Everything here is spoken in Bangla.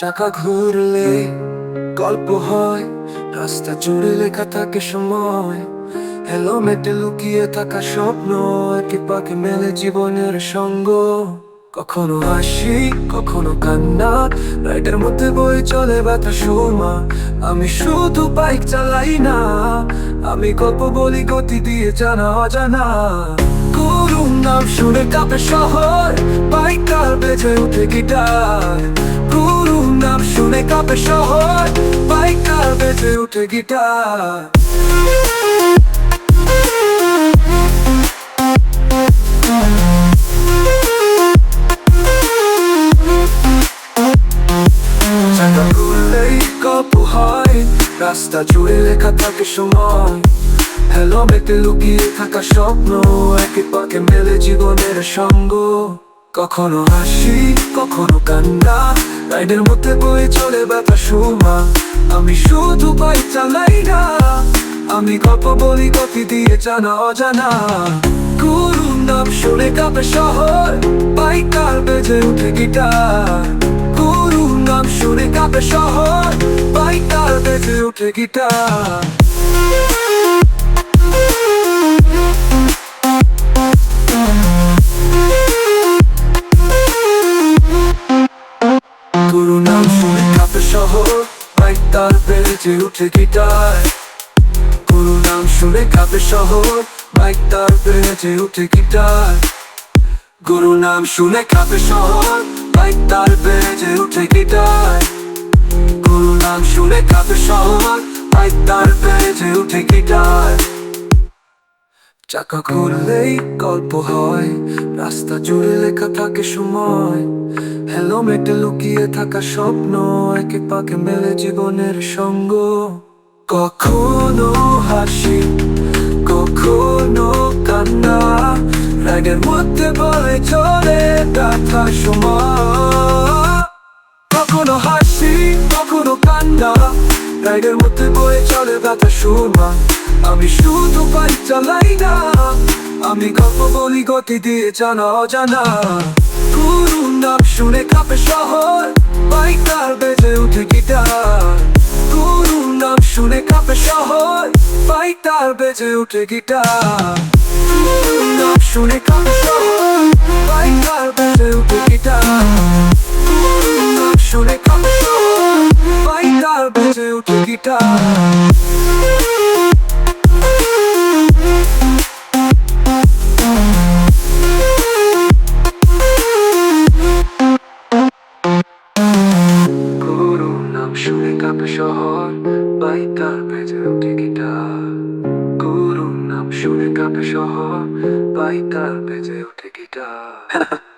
চাকা ঘুরলে গল্প হয়, রাস্তা জুড়ে লেখা থাকে সময়। হেলমেটে লুকিয়ে থাকা স্বপ্ন, একে পাকে মেলে জীবনের সঙ্গ। কখনো হাসি, কখনো কান্না, রাইডের মধ্যে বই চলে ব্যথা সুরমা। আমি শুধু বাইক চালাই না, আমি গল্প বলি গতি দিয়ে জানা অজানা। করুন নাম শুনে কাঁপে শহর। বাইকার বেজে উঠে গিটার। করুন নাম শুনে কাঁপে শহর। বাইকার বেজে উঠে গিটার। রাস্তা জুড়ে লেখা থাকে সময়। হেলমেটে লুকিয়ে থাকা স্বপ্ন একে পাকে মেলে জীবনের সঙ্গ। কখনো হাসি, কখনো কান্না, রাইডের মধ্যে বয়ে চলে ব্যথা সুমা আমি শুধু বাইক চালাই না, আমি গল্প বলি গতি দিয়ে জানা অজানা। গুরুর নাম শুনে কাঁপে শহর, বাইকার বেজে উঠে গিটার। গুরুর নাম শুনে কাঁপে শহর, বাইকার বেজে উঠে গিটার। গুরু নাম শুনে কাঁপে শহর বাইক তার বেজে উঠে গিটার। গুরু নাম শুনে কাঁপে শহর বাইক তার বেজে উঠে গিটার। গুরু নাম শুনে কাঁপে শহর বাইক তার বেজে উঠে গিটার। গুরু নাম শুনে কাঁপে শহর বাইক তার বেজে উঠে গিটার। চাকা ঘুরলেই গল্প হয়, রাস্তা জুড়ে লেখা থাকে সময়। হেলমেটে লুকিয়ে থাকা স্বপ্ন একে পাকে মেলে জীবনের সঙ্গ। কখনো হাসি, কখনো কান্না রাইডের মধ্যে বলে চলে ব্যথা সময়। কখনো হাসি, কখনো কান্না রাইডের মধ্যে বয়ে চলে ব্যথা সুরমা আমি শুধু বাইক চালাই না, আমি গল্প বলি গতি দিয়ে জানা অজানা। নাম শুনে কাঁপে শহর। বাইকার বেজে উঠে গিটার। গুরুর নাম শুনে কাঁপে শহর। বাইকার বেজে উঠে গিটার। নাম শুনে কাঁপে শহর। বাইকার বেজে উঠে গিটার। নাম শুনে কাঁপে শহর। বাইকার বেজে উঠে গিটার। শুনে কাঁপে শহর বাইকার বেজে উঠে গিটার গুরুর নাম শুনে কাঁপে শহর বাইকার বেজে উঠে গিটার।